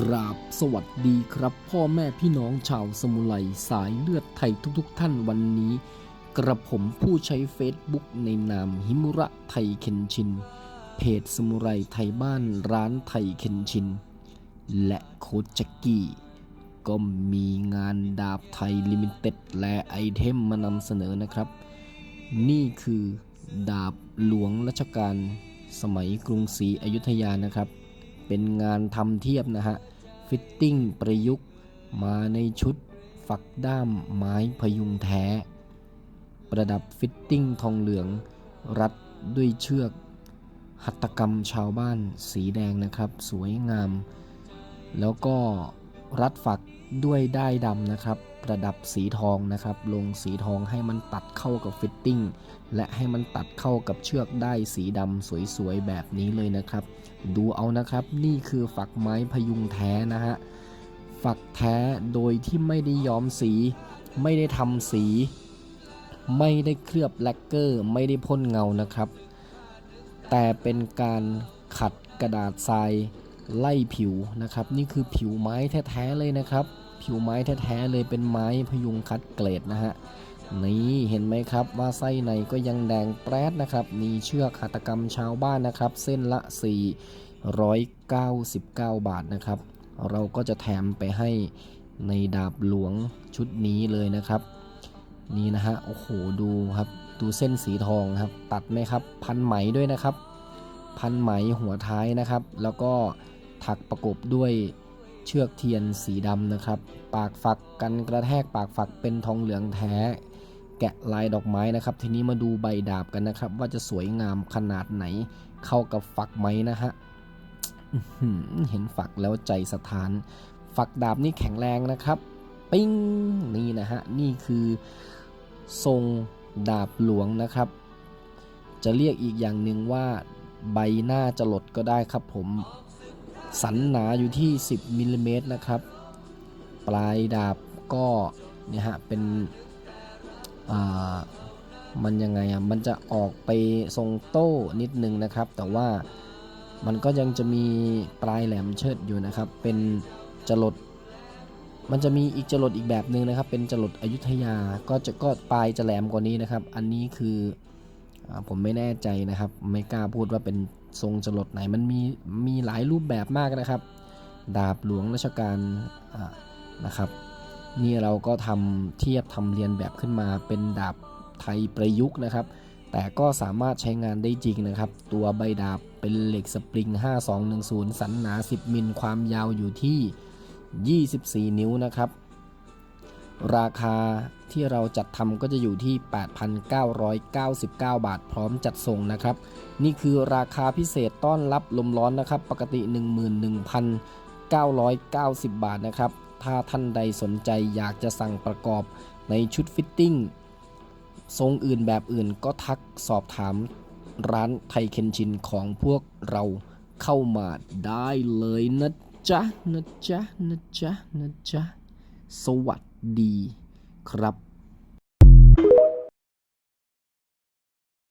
กราบสวัสดีครับ พ่อแม่พี่น้องชาวสมุไรสายเลือดไทยทุกๆทท่านวันนี้ กระผมผู้ใช้ Facebook ในนามฮิมุระไทยเคนชิน เพจสมุไรไทยบ้านร้านไทยเคนชิน และโคชแจ็กกี้ ก็มีงานดาบไทยลิมิเต็ดและไอเทมมานำเสนอนะครับ นี่คือดาบหลวงรัชกาลสมัยกรุงศรีอยุธยานะครับ เป็นงานทำเทียบนะฮะ ฟิตติ้งประยุกต์มาในชุดฝักด้ามไม้พยุงแท้ ประดับฟิตติ้งทองเหลือง รัดด้วยเชือก หัตถกรรมชาวบ้านสีแดงนะครับ สวยงาม แล้วก็ รัดฝักด้วยด้ายดำนะครับ ประดับสีทองนะครับ ลงสีทองให้มันตัดเข้ากับฟิตติ้ง และให้มันตัดเข้ากับเชือกได้สีดำสวยๆ แบบนี้เลยนะครับ ดูเอานะครับ นี่คือฝักไม้พยุงแท้นะฮะ ฝักแท้โดยที่ไม่ได้ย้อมสี ไม่ได้ทำสี ไม่ได้เคลือบแลกเกอร์ ไม่ได้พ่นเงานะครับ แต่เป็นการขัดกระดาษทราย ไล่ผิวนะครับ นี่คือผิวไม้แท้ๆเลยนะครับ ผิวไม้แท้ๆเลยเป็นไม้พยุงคัดเกรดนะฮะนี่เห็นไหมครับว่าไส้ในก็ยังแดงแปรดนะครับ มีเชือกหัตกรรมชาวบ้านนะครับ เส้นละ 499 บาทนะครับ เราก็จะแถมไปให้ในดาบหลวงชุดนี้เลยนะครับ นี่นะฮะโอ้โหดูครับดูเส้นสีทองครับ ตัดไหมครับ พันไหมด้วยนะครับ พันไหมหัวท้ายนะครับ แล้วก็ ถักประกบด้วยเชือกเทียนสีดำนะครับ ปากฝักกันกระแทกปากฝักเป็นทองเหลืองแท้ แกะลายดอกไม้นะครับ ทีนี้มาดูใบดาบกันนะครับ ว่าจะสวยงามขนาดไหน เข้ากับฝักไหมนะฮะเห็นฝักแล้วใจสะท้าน ฝักดาบนี่แข็งแรงนะครับปิ้งนี่นะฮะนี่คือทรงดาบหลวงนะครับ จะเรียกอีกอย่างหนึ่งว่าใบหน้าจรดก็ได้ครับผม สันหนาอยู่ที่ 10มิลลิเมตรนะครับ ปลายดาบก็เนี่ยฮะเป็นมันยังไงอะ มันจะออกไปทรงโต้นิดนึงนะครับ แต่ว่ามันก็ยังจะมีปลายแหลมเชิดอยู่นะครับ เป็นจรด มันจะมีอีกจรดอีกแบบหนึ่งนะครับ เป็นจรดอยุธยา ก็จะก็ปลายจะแหลมกว่านี้นะครับ อันนี้คือผมไม่แน่ใจนะครับ ไม่กล้าพูดว่าเป็น ทรงจรดไหนมันมีมีหลายรูปแบบมากนะครับ ดาบหลวงรัชกาลอ่านะครับ นี่เราก็ทำเทียบทำเรียนแบบขึ้นมาเป็นดาบไทยประยุกต์นะครับ แต่ก็สามารถใช้งานได้จริงนะครับ ตัวใบดาบเป็นเหล็กสปริง 5210 สันหนา 10 มิลความยาวอยู่ที่ 24 นิ้วนะครับ ราคา ที่เราจัดทำก็จะอยู่ที่ 8,999 บาท พร้อมจัดส่งนะครับ นี่คือราคาพิเศษต้อนรับลมร้อนนะครับ ปกติ 11,990 บาทนะครับ ถ้าท่านใดสนใจอยากจะสั่งประกอบในชุดฟิตติ้งทรงอื่นแบบอื่นก็ทักสอบถามร้านไทยเคนชินของพวกเราเข้ามาได้เลยนะจ๊ะนะจ๊ะนะจ๊ะนะจ๊ะสวัสดี ครับ